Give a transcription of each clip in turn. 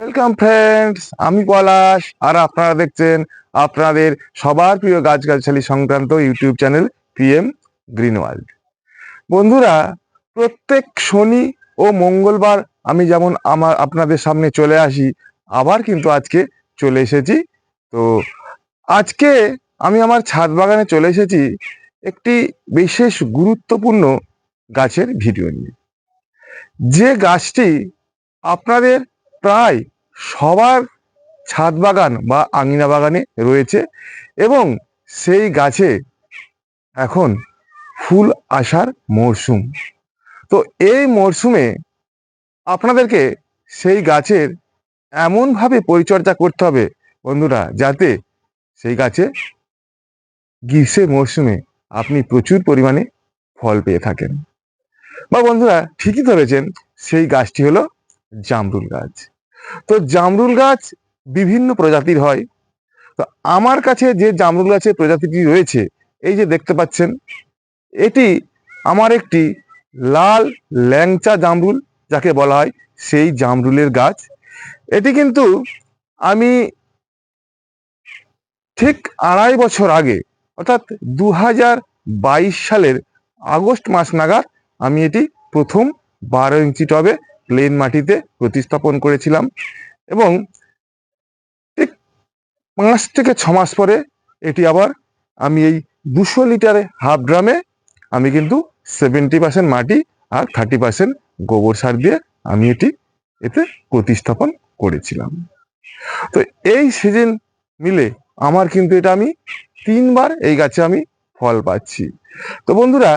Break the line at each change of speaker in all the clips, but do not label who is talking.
Welcome friends আমি পলাশ, আর আপনারা দেখছেন আপনাদের সবার প্রিয় গাছগাছালি সংক্রান্ত YouTube channel PM green world. বন্ধুরা, প্রত্যেক শনি ও মঙ্গলবার আমি যেমন আমার আপনাদের সামনে চলে আসি, আবার কিন্তু আজকে চলে এসেছি। তো আজকে আমি আমার ছাদ বাগানে চলে এসেছি একটি বিশেষ গুরুত্বপূর্ণ গাছের ভিডিও নিয়ে। যে গাছটি আপনাদের প্রায় সবার ছাদ বাগান বা আঙিনা বাগানে রয়েছে এবং সেই গাছে এখন ফুল আসার মরশুম। তো এই মরশুমে আপনাদেরকে সেই গাছের এমনভাবে পরিচর্যা করতে হবে বন্ধুরা, যাতে সেই গাছে গ্রীষ্মের মরশুমে আপনি প্রচুর পরিমাণে ফল পেয়ে থাকেন। বা বন্ধুরা ঠিকই ধরেছেন, সেই গাছটি হলো জামরুল গাছ। তো জামরুল গাছ বিভিন্ন প্রজাতির হয়। তো আমার কাছে যে জামরুল গাছের প্রজাতিটি রয়েছে, এই যে দেখতে পাচ্ছেন, এটি আমার একটি লাল ল্যাংচা জামরুল, যাকে বলা হয় সেই জামরুলের গাছ। এটি কিন্তু আমি ঠিক আড়াই বছর আগে, অর্থাৎ দু সালের আগস্ট মাস নাগাদ, আমি এটি প্রথম বারো ইঞ্চি টবে প্লেন মাটিতে প্রতিস্থাপন করেছিলাম এবং ঠিক পাঁচ থেকে ছ মাস পরে এটি আবার আমি এই দুশো লিটারে হাফ ড্রামে আমি কিন্তু সেভেন্টি পার্সেন্ট মাটি আর থার্টি পার্সেন্ট গোবর সার দিয়ে আমি এটি এতে প্রতিস্থাপন করেছিলাম। তো এই সিজন মিলে আমার কিন্তু এটা আমি তিনবার এই গাছে আমি ফল পাচ্ছি। তো বন্ধুরা,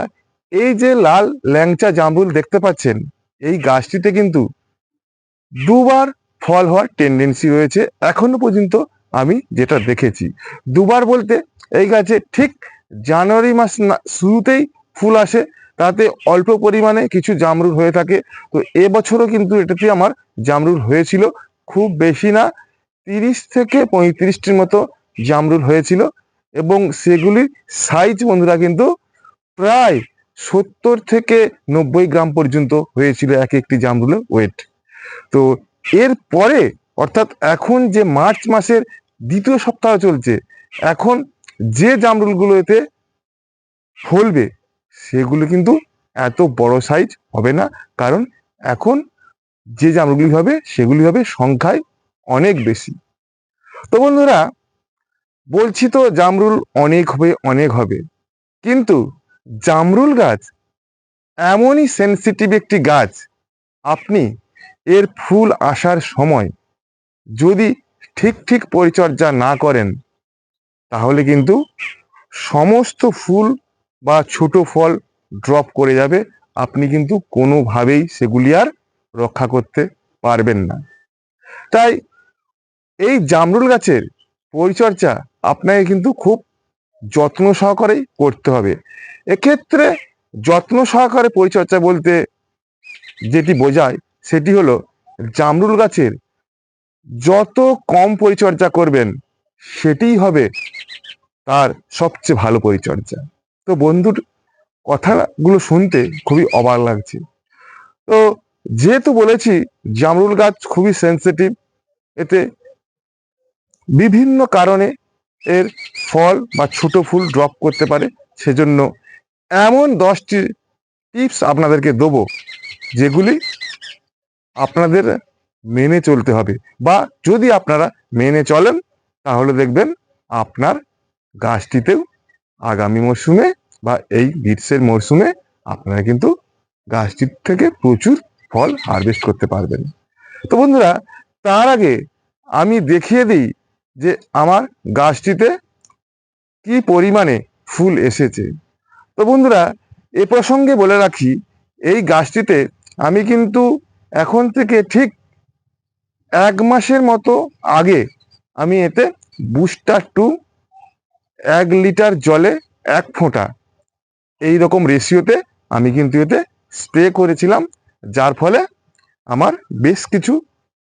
এই যে লাল ল্যাংচা জামরুল দেখতে পাচ্ছেন এই গাছটিতে কিন্তু দুবার ফল হওয়ার টেন্ডেন্সি রয়েছে। এখনও পর্যন্ত আমি যেটা দেখেছি। দুবার বলতে এই গাছে ঠিক জানুয়ারি মাস শুরুতেই ফুল আসে। তাতে অল্প পরিমাণে কিছু জামরুল হয়ে থাকে। তো এবছরও কিন্তু এটাতে আমার জামরুল হয়েছিল। খুব বেশি না, তিরিশ থেকে পঁয়ত্রিশটির মতো জামরুল হয়েছিল। এবং সেগুলির সাইজ বন্ধুরা কিন্তু প্রায় সত্তর থেকে নব্বই গ্রাম পর্যন্ত হয়েছিল এক একটি জামরুলের ওয়েট তো এর পরে, অর্থাৎ এখন যে মার্চ মাসের দ্বিতীয় সপ্তাহ চলছে, এখন যে জামরুলগুলো এতে ফলবে, সেগুলো কিন্তু এত বড় সাইজ হবে না। কারণ এখন যে জামরুলগুলি হবে, সেগুলি হবে সংখ্যায় অনেক বেশি। তো বন্ধুরা, বলছি তো জামরুল অনেক হবে অনেক হবে। কিন্তু জামরুল গাছ? এমনই সেনসিটিভ একটি গাছ। আপনি এর ফুল আসার সময় যদি ঠিক ঠিক পরিচর্যা না করেন, তাহলে কিন্তু সমস্ত ফুল বা ছোট ফল ড্রপ করে যাবে। আপনি কিন্তু কোনোভাবেই সেগুলি আর রক্ষা করতে পারবেন না। তাই এই জামরুল গাছের পরিচর্যা আপনাকে কিন্তু খুব যত্ন সহকারেই করতে হবে। এক্ষেত্রে যত্ন সহকারে পরিচর্যা বলতে যেটি বোঝায়, সেটি হলো জামরুল গাছের যত কম পরিচর্যা করবেন, সেটিই হবে তার সবচেয়ে ভালো পরিচর্যা। তো বন্ধুর কথাগুলো শুনতে খুবই অবাক লাগছে। তো যেহেতু বলেছি জামরুল গাছ খুবই সেন্সিটিভ এতে বিভিন্ন কারণে এর ফল বা ছোট ফুল ড্রপ করতে পারে, সেজন্য এমন দশটি টিপস আপনাদেরকে দেবো যেগুলি আপনাদের মেনে চলতে হবে বা যদি আপনারা মেনে চলেন, তাহলে দেখবেন আপনার গাছটিতেও আগামী মরশুমে বা এই গ্রীষ্মের মরশুমে আপনারা কিন্তু গাছটির থেকে প্রচুর ফল হারভেস্ট করতে পারবেন। তো বন্ধুরা, তার আগে আমি দেখিয়ে দিই যে আমার গাছটিতে কি পরিমাণে ফুল এসেছে। তো বন্ধুরা, এ প্রসঙ্গে বলে রাখি, এই গাছটিতে আমি কিন্তু এখন থেকে ঠিক এক মাসের মতো আগে আমি এতে বুস্টার টু এক লিটার জলে এক ফোঁটা এই রকম রেশিওতে আমি কিন্তু এতে স্প্রে করেছিলাম, যার ফলে আমার বেশ কিছু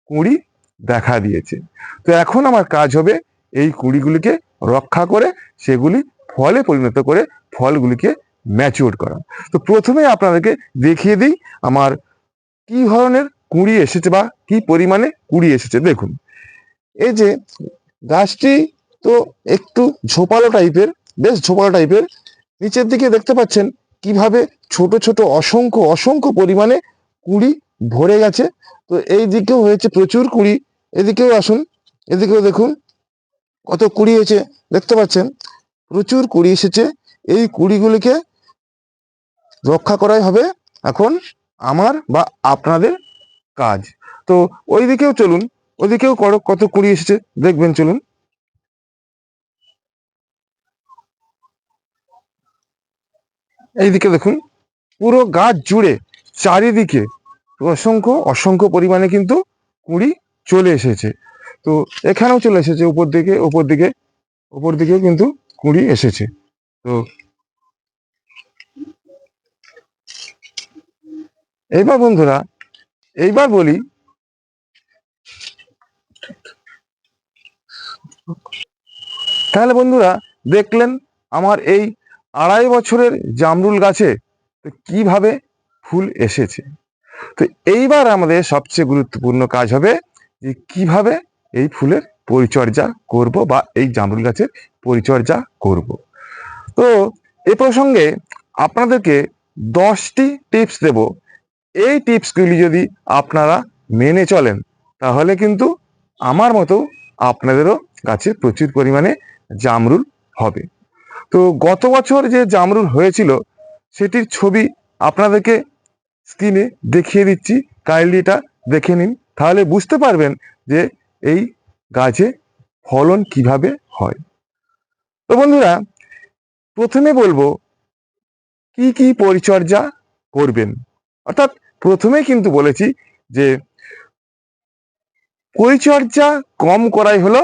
কুঁড়ি দেখা দিয়েছে। তো এখন আমার কাজ হবে এই কুঁড়িগুলিকে রক্ষা করে সেগুলি ফলে পরিণত করে ফলগুলিকে ম্যাচিওর করা। তো প্রথমে আপনাদেরকে দেখিয়ে দিই আমার কি ধরনের কুড়ি এসেছে বা কি পরিমাণে কুড়ি এসেছে। দেখুন, এই যে গাছটি তো একটু ঝোপালো টাইপের, বেশ ঝোপালো টাইপের। নিচের দিকে দেখতে পাচ্ছেন কীভাবে ছোট ছোট অসংখ্য অসংখ্য পরিমাণে কুড়ি ভরে গেছে। তো এই দিকেও হয়েছে প্রচুর কুড়ি। এদিকেও আসুন, এদিকেও দেখুন কত কুড়ি হয়েছে। দেখতে পাচ্ছেন, প্রচুর কুড়ি এসেছে। এই কুড়িগুলিকে রক্ষা করাই হবে এখন আমার বা আপনাদের কাজ। তো ওই দিকেও চলুন করো, কত কুড়ি এসেছে, দেখবেন চলুন। এইদিকে দেখুন, পুরো গাছ জুড়ে চারিদিকে অসংখ্য অসংখ্য পরিমাণে কিন্তু কুড়ি চলে এসেছে। তো এখানেও চলে এসেছে, উপর দিকে উপর দিকে, উপর দিকেও কিন্তু কুড়ি এসেছে। তো এইবার বন্ধুরা, এইবার বলি। তাহলে বন্ধুরা, দেখলেন আমার এই আড়াই বছরের জামরুল গাছে কীভাবে ফুল এসেছে। তো এইবার আমাদের সবচেয়ে গুরুত্বপূর্ণ কাজ হবে যে কীভাবে এই ফুলের পরিচর্যা করব বা এই জামরুল গাছের পরিচর্যা করব। তো এ প্রসঙ্গে আপনাদেরকে দশটি টিপস দেব এই টিপসগুলি যদি আপনারা মেনে চলেন, তাহলে কিন্তু আমার মতো আপনাদেরও গাছে প্রচুর পরিমাণে জামরুল হবে। তো গত বছর যে জামরুল হয়েছিল, সেটির ছবি আপনাদেরকে স্ক্রিনে দেখিয়ে দিচ্ছি। কাইন্ডলি এটা দেখে নিন, তাহলে বুঝতে পারবেন যে এই গাছে ফলন কীভাবে হয়। তো বন্ধুরা, প্রথমে বলব, কি কি পরিচর্যা করবেন? অর্থাৎ প্রথমে কিন্তু বলেছি যে পরিচর্যা কম করাই হলো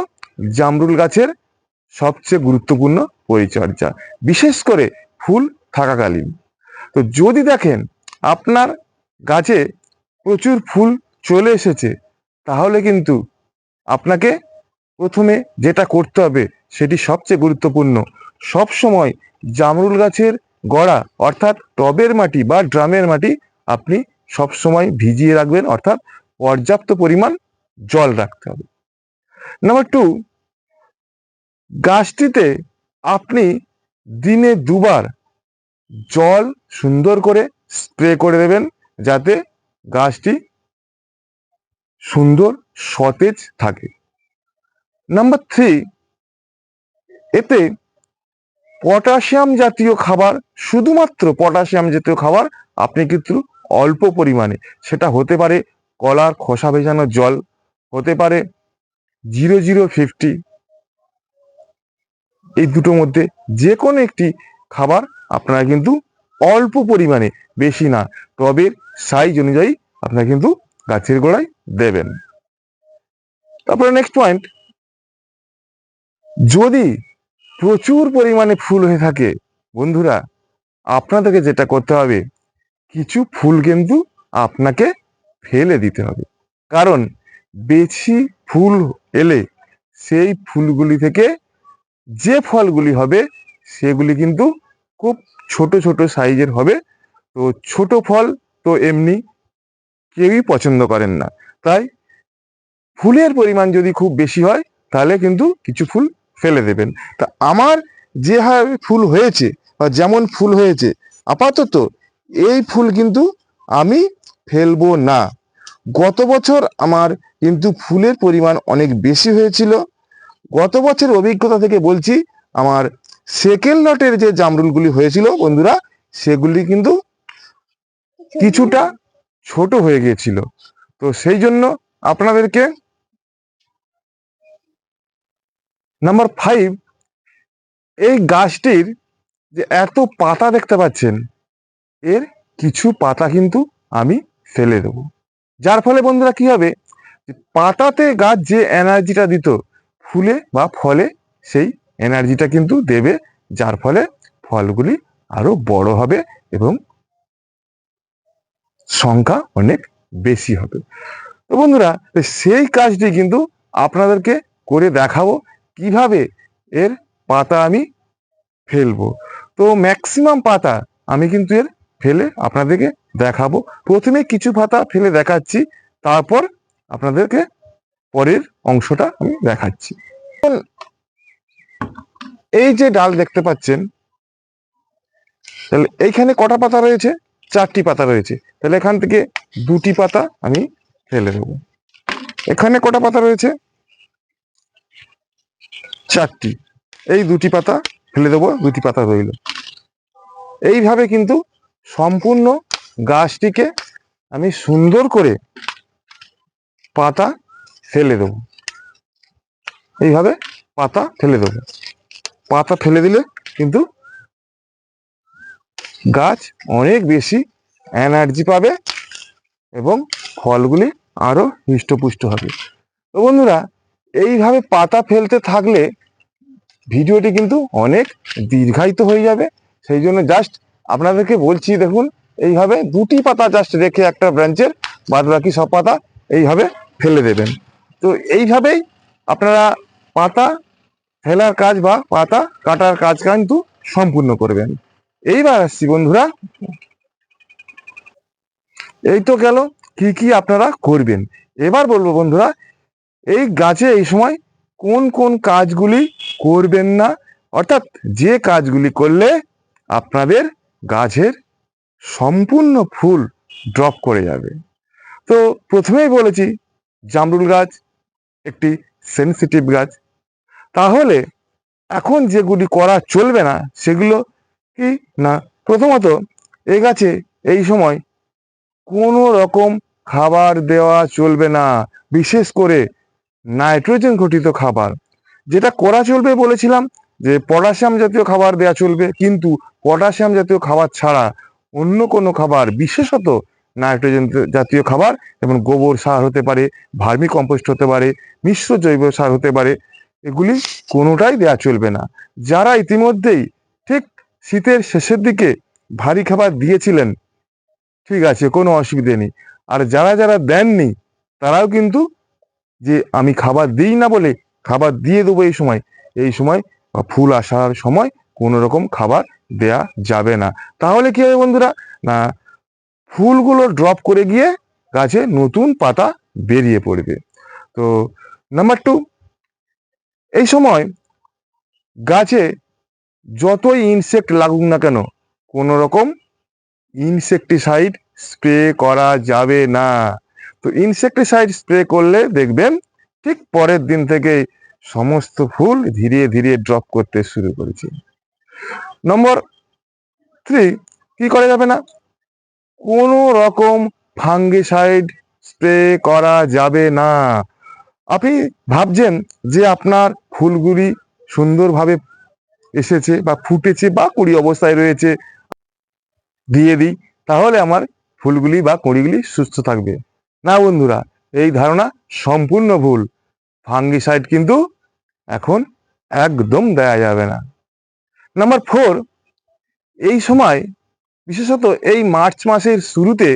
জামরুল গাছের সবচেয়ে গুরুত্বপূর্ণ পরিচর্যা, বিশেষ করে ফুল থাকাকালীন। তো যদি দেখেন আপনার গাছে প্রচুর ফুল চলে এসেছে, তাহলে কিন্তু আপনাকে প্রথমে যেটা করতে হবে সেটি সবচেয়ে গুরুত্বপূর্ণ সব সময় জামরুল গাছের গড়া অর্থাৎ টবের মাটি বা ড্রামের মাটি আপনি সব সময় ভিজিয়ে রাখবেন, অর্থাৎ পর্যাপ্ত পরিমাণ জল রাখতে হবে। নাম্বার টু, গাছটিতে আপনি দিনে দুবার জল সুন্দর করে স্প্রে করে দেবেন যাতে গাছটি সুন্দর সতেজ থাকে। নাম্বার থ্রি, এতে পটাশিয়াম জাতীয় খাবার, শুধুমাত্র পটাশিয়াম জাতীয় খাবার, আপনি কিন্তু অল্প পরিমাণে। সেটা হতে পারে কলার খোসা ভেজানো জল, হতে পারে জিরো জিরো ফিফটি। এই দুটোর মধ্যে যে কোনো একটি খাবার আপনারা কিন্তু অল্প পরিমাণে, বেশি না। টবের সাইজ অনুযায়ী আপনারা কিন্তু গাছের গোড়ায় দেবেন। তারপরে নেক্সট পয়েন্ট যদি প্রচুর পরিমাণে ফুল হয়ে থাকে, বন্ধুরা, আপনাদেরকে যেটা করতে হবে কিছু ফুল কিন্তু আপনাকে ফেলে দিতে হবে। কারণ বেশি ফুল এলে সেই ফুলগুলি থেকে যে ফলগুলি হবে, সেগুলি কিন্তু খুব ছোট ছোট সাইজের হবে। তো ছোট ফল তো এমনি কেউই পছন্দ করেন না। তাই ফুলের পরিমাণ যদি খুব বেশি হয়, তাহলে কিন্তু কিছু ফুল ফেলে দেবেন। তা আমার যেভাবে ফুল হয়েছে বা যেমন ফুল হয়েছে, আপাতত এই ফুল কিন্তু আমি ফেলব না। গত বছর আমার কিন্তু ফুলের পরিমাণ অনেক বেশি হয়েছিল। গত বছর অভিজ্ঞতা থেকে বলছি, আমার সেকেন্ড লটের যে জামরুলগুলি হয়েছিল বন্ধুরা, সেগুলি কিন্তু কিছুটা ছোট হয়ে গিয়েছিল। তো সেই জন্য আপনাদেরকে নাম্বার ফাইভ এই গাছটির যে এত পাতা দেখতে পাচ্ছেন এর কিছু পাতা কিন্তু আমি ফেলে দেবো। যার ফলে বন্ধুরা কি হবে? পাতাতে গাছ যে এনার্জিটা দিত, ফুলে বা ফলে, সেই এনার্জিটা কিন্তু দেবে। যার ফলে ফলগুলি আরও বড় হবে এবং সংখ্যা অনেক বেশি হবে। তো বন্ধুরা, সেই কাজটি কিন্তু আপনাদেরকে করে দেখাবো। কীভাবে এর পাতা আমি ফেলব? তো ম্যাক্সিমাম পাতা আমি কিন্তু এর ফেলে আপনাদেরকে দেখাবো। প্রথমে কিছু পাতা ফেলে দেখাচ্ছি, তারপর আপনাদেরকে পরের অংশটা আমি দেখাচ্ছি। এই যে ডাল দেখতে পাচ্ছেন, তাহলে এইখানে কটা পাতা রয়েছে? চারটি পাতা রয়েছে। তাহলে এখান থেকে দুটি পাতা আমি ফেলে দেবো। এখানে কটা পাতা রয়েছে? চারটি। এই দুটি পাতা ফেলে দেবো, দুটি পাতা রইল। এইভাবে কিন্তু সম্পূর্ণ গাছটিকে আমি সুন্দর করে পাতা ফেলে দেবো। এইভাবে পাতা ফেলে দেবো। পাতা ফেলে দিলে কিন্তু গাছ অনেক বেশি এনার্জি পাবে এবং ফলগুলি আরও হৃষ্টপুষ্ট হবে। তো বন্ধুরা, এইভাবে পাতা ফেলতে থাকলে ভিডিওটি কিন্তু অনেক দীর্ঘায়িত হয়ে যাবে। সেই জন্য জাস্ট আপনাদেরকে বলছি দেখুন, এইভাবে দুটি পাতা জাস্ট রেখে একটা ব্রাঞ্চের বাদ বাকি সব পাতা এইভাবে ফেলে দেবেন। তো এইভাবেই আপনারা পাতা ফেলার কাজ বা পাতা কাটার কাজ কিন্তু সম্পূর্ণ করবেন। এইবার আসছি বন্ধুরা। এই তো গেল, কি কি আপনারা করবেন? এবার বলব বন্ধুরা, এই গাছে এই সময় কোন কোন কাজগুলি করবেন না? অর্থাৎ যে কাজগুলি করলে আপনাদের গাছের সম্পূর্ণ ফুল ড্রপ করে যাবে। তো প্রথমেই বলেছি, জামরুল গাছ একটি সেনসিটিভ গাছ। তাহলে এখন যেগুলি করা চলবে না, সেগুলো কি না? প্রথমত এই গাছে এই সময় কোনো রকম খাবার দেওয়া চলবে না, বিশেষ করে নাইট্রোজেন ঘটিত খাবার। যেটা করা চলবে বলেছিলাম যে পটাশিয়াম জাতীয় খাবার দেওয়া চলবে, কিন্তু পটাশিয়াম জাতীয় খাবার ছাড়া অন্য কোনো খাবার, বিশেষত নাইট্রোজেন জাতীয় খাবার যেমন গোবর সার হতে পারে, ভার্মি কম্পোস্ট হতে পারে, মিশ্র জৈব সার হতে পারে, এগুলি কোনোটাই দেওয়া চলবে না। যারা ইতিমধ্যেই ঠিক শীতের শেষের দিকে ভারী খাবার দিয়েছিলেন, ঠিক আছে, কোনো অসুবিধে নেই। আর যারা যারা দেননি, তারাও কিন্তু যে আমি খাবার দিই না বলে খাবার দিয়ে দেবো এই সময় এই সময় ফুল আসার সময় কোনো রকম খাবার দেয়া যাবে না। তাহলে কি হবে বন্ধুরা? না, ফুলগুলো ড্রপ করে গিয়ে গাছে নতুন পাতা বেরিয়ে পড়বে। তো নাম্বার টু এই সময় গাছে যতই ইনসেক্ট লাগুক না কেন, কোনো রকম ইনসেকটিসাইড স্প্রে করা যাবে না। তো ইনসেকটিসাইড স্প্রে করলে দেখবেন ঠিক পরের দিন থেকে সমস্ত ফুল ধীরে ধীরে ড্রপ করতে শুরু করেছে। নম্বর থ্রি কি করা যাবে না? কোনো রকম ফাঙ্গিসাইড স্প্রে করা যাবে না। আপনি ভাবছেন যে আপনার ফুলগুলি সুন্দরভাবে এসেছে বা ফুটেছে বা কুড়ি অবস্থায় রয়েছে, দিয়ে দিই, তাহলে আমার ফুলগুলি বা কুড়িগুলি সুস্থ থাকবে। না বন্ধুরা, এই ধারণা সম্পূর্ণ ভুল। ফাঙ্গিসাইড কিন্তু এখন একদম দেয়া যাবে না। নাম্বার ফোর এই সময়, বিশেষত এই মার্চ মাসের শুরুতে,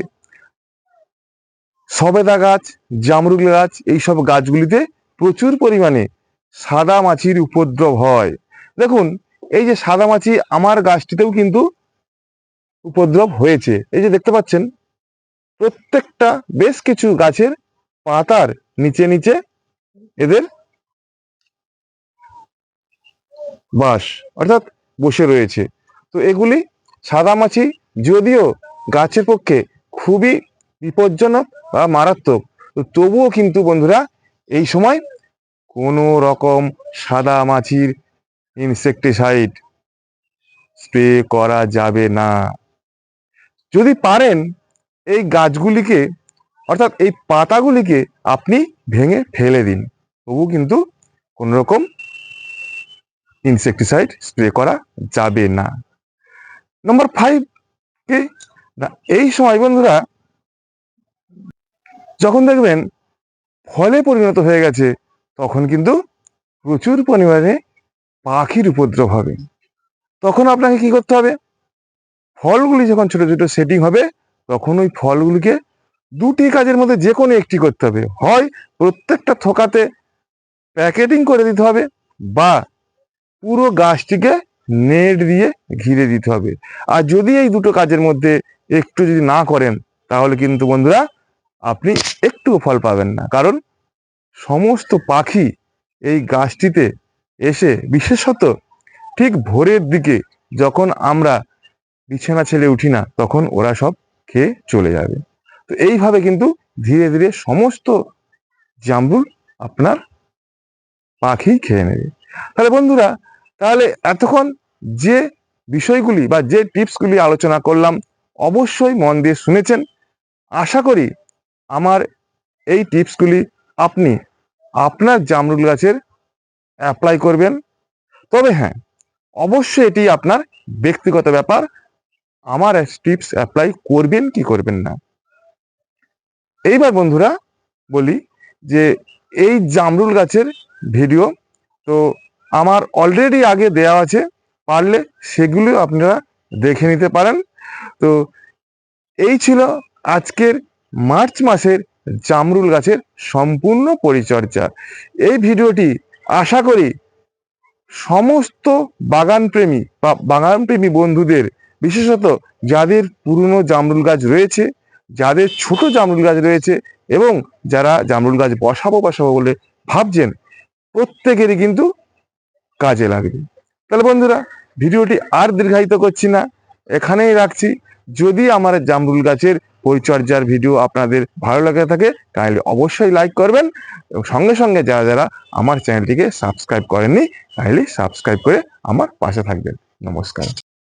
সবেদা গাছ, জামরুল গাছ এইসব গাছগুলিতে প্রচুর পরিমাণে সাদা মাছির উপদ্রব হয়। দেখুন, এই যে সাদা মাছি আমার গাছটিতেও কিন্তু উপদ্রব হয়েছে। এই যে দেখতে পাচ্ছেন, প্রত্যেকটা বেশ কিছু গাছের পাতার নিচে নিচে এদের বাস। অর্থাৎ বসে রয়েছে। তো এগুলি সাদামাছি যদিও গাছের পক্ষে খুবই বিপজ্জনক বা মারাত্মক। তো তবুও কিন্তু বন্ধুরা এই সময় কোনো রকম সাদা মাছির ইনসেকটিসাইড স্প্রে করা যাবে না। যদি পারেন, এই গাছগুলিকে অর্থাৎ এই পাতাগুলিকে আপনি ভেঙে ফেলে দিন। তবু কিন্তু কোনো রকম ইনসেকটিসাইড স্প্রে করা যাবে না। নম্বর ফাইভ কি না, এই সময় বন্ধুরা, যখন দেখবেন ফলে পরিণত হয়ে গেছে, তখন কিন্তু প্রচুর পরিমাণে পাখির উপদ্রব হবে। তখন আপনাকে কি করতে হবে? ফলগুলি যখন ছোট ছোট সেটিং হবে, তখন ওই ফলগুলিকে দুটি কাজের মধ্যে যে কোনো একটি করতে হবে। হয় প্রত্যেকটা থোকাতে প্যাকেটিং করে দিতে হবে বা পুরো গাছটিকে নেট দিয়ে ঘিরে দিতে হবে। আর যদি এই দুটো কাজের মধ্যে একটু যদি না করেন, তাহলে কিন্তু বন্ধুরা আপনি একটুও ফল পাবেন না। কারণ সমস্ত পাখি এই গাছটিতে এসে বিশেষত ঠিক ভোরের দিকে যখন আমরা বিছানা ছেড়ে উঠি না, তখন ওরা সব খেয়ে চলে যাবে। তো এইভাবে কিন্তু ধীরে ধীরে সমস্ত জামরুল আপনার পাখি খেয়ে নেবে। তাহলে বন্ধুরা তাহলে এতক্ষণ যে বিষয়গুলি বা যে টিপসগুলি আলোচনা করলাম, অবশ্যই মন দিয়ে শুনেছেন। আশা করি আমার এই টিপসগুলি আপনি আপনার জামরুল গাছের অ্যাপ্লাই করবেন। তবে হ্যাঁ অবশ্যই এটি আপনার ব্যক্তিগত ব্যাপার। আমার টিপস অ্যাপ্লাই করবেন কি করবেন না। এইবার বন্ধুরা বলি যে এই জামরুল গাছের ভিডিও তো আমার অলরেডি আগে দেওয়া আছে, পারলে সেগুলো আপনারা দেখে নিতে পারেন। তো এই ছিল আজকের মার্চ মাসের জামরুল গাছের সম্পূর্ণ পরিচর্যা। এই ভিডিওটি আশা করি সমস্ত বাগানপ্রেমী বা বাগানপ্রেমী বন্ধুদের, বিশেষত যাদের পুরনো জামরুল গাছ রয়েছে, যাদের ছোট জামরুল গাছ রয়েছে এবং যারা জামরুল গাছ বসাবো বসাবো বলে ভাবছেন, প্রত্যেকেরই কিন্তু কাজে লাগবে। তাহলে বন্ধুরা, ভিডিওটি আর দীর্ঘায়িত করছি না। এখানেই রাখছি। যদি আমার জামরুল গাছের পরিচর্যার ভিডিও আপনাদের ভালো লাগে থাকে, তাহলে অবশ্যই লাইক করবেন এবং সঙ্গে সঙ্গে যারা যারা আমার চ্যানেলটিকে সাবস্ক্রাইব করেননি, তাহলে সাবস্ক্রাইব করে আমার পাশে থাকবেন। নমস্কার।